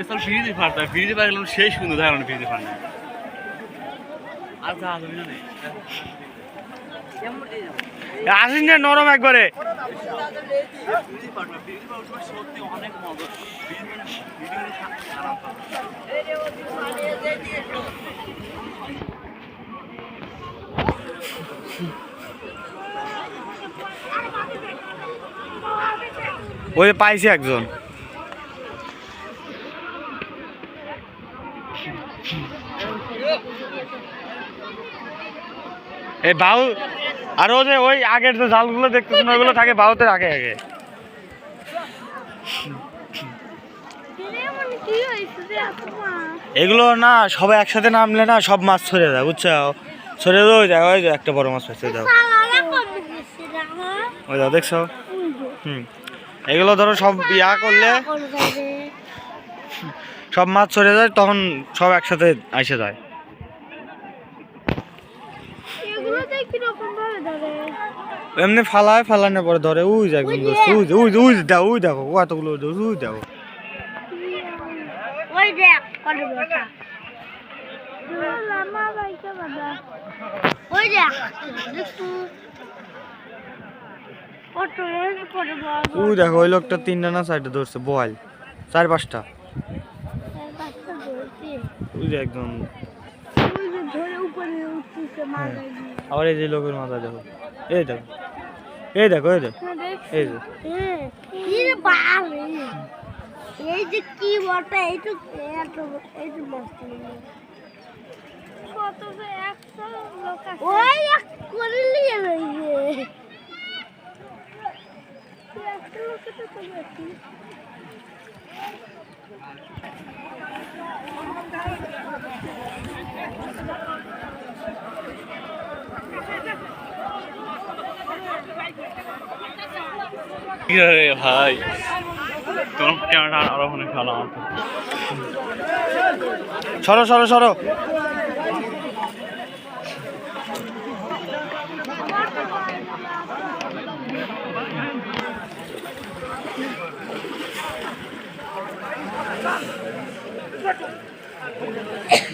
এসব ফ্রিজে ফাড়তে ফ্রিজে পারলাম, সেই সুন্দর ধারণ ফ্রিজে ফাড় না আর যা হবে না নরম একবারে। ফ্রিজে পাঠবা ফ্রিজে পাঠবা সত্যি অনেক মজা ফ্রিজ মানে ফ্রিজে মানে আরাম পাবে। ওই যে পাইছি একজন এই বাউ, আর ও যে ওই আগের যে জালগুলো দেখতেছেন, ওইগুলো থাকে বাউতে আগে আগে। এগুলো না, সবাই একসাথে নামলে না সব মাছ ছড়ে যায়, বুঝছ? ছড়ে যায় ওই যায়, ওই একটা বড় মাছ পাইছে দাও ওই দাও দেখছ? হুম। এগুলো ধরো সব ইয়া করলে সব মাছ ছড়ে যায় তখন সব একসাথে এসে যায়। এমনি ফালায় ফালানোর পরে ধরে উই যায় একদম দোস্ত, উই উই উই দেখো উই দেখো দোস্ত, উই দেখো। ওই দেখ ওই দেখ দেখো লোকটা তিনটা না সাইডে ধরছে বয়েল চার পাঁচটা। ধরছে যে একদম। ওই যে ধরে উপরে উঠতেছে মারা আবার এই যে লোকের মাথা দেখো। এই দেখো। এই দেখো এই দেখো। এই যে। কি রে এই যে কি বটা এইটু এত এইটু মস্ত কত যে একশো লোক ওই এক করে নিয়ে রইছে একশো লোকে তো ভাই তোমার আরও অনেক ভালো আমার। সরো সরো সরো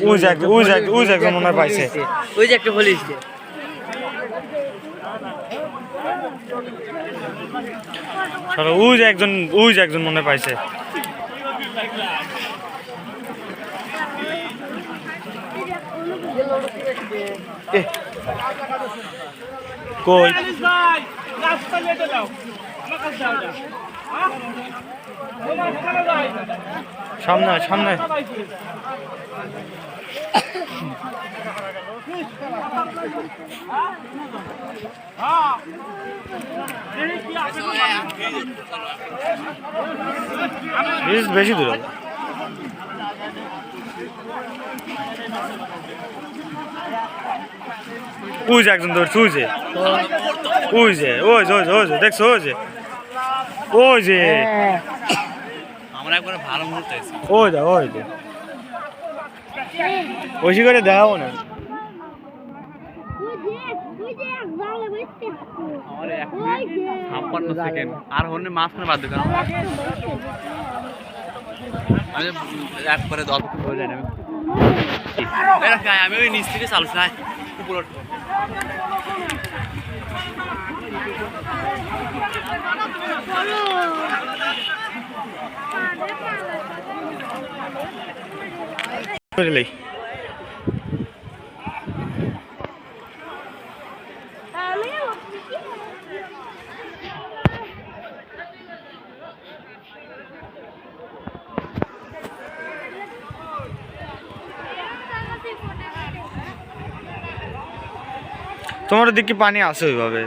উই যে উই যে উই যে একজন মনে পাইছে ওই যে একটা বলিস সরো উই যে একজন উই যে একজন মনে হয় পাইছে এ। কই সামনে আয়, সামনে। ব্রিজ বেশি দূর। যে একজন ধরছে যে। ওই যে ওই যে ওই যে ওই যে দেখছ ওই যে ওই যে আমার একবার ভালো মুহূর্ত আছে ওই দা ওই যে বেশি করে দেখাবো না ওই দেখ ওই বসতে আমার এক মিনিট দেখ ছাপ্পান্ন সেকেন্ড আর হলে মাঝখানে বাদ দেবে আমি একবারে দল হয়ে যায় না আমি আমি ওই নিচ থেকে চালছি না উপর উঠবো। বুঝলি তোমার দিকে পানি আছে ওইভাবে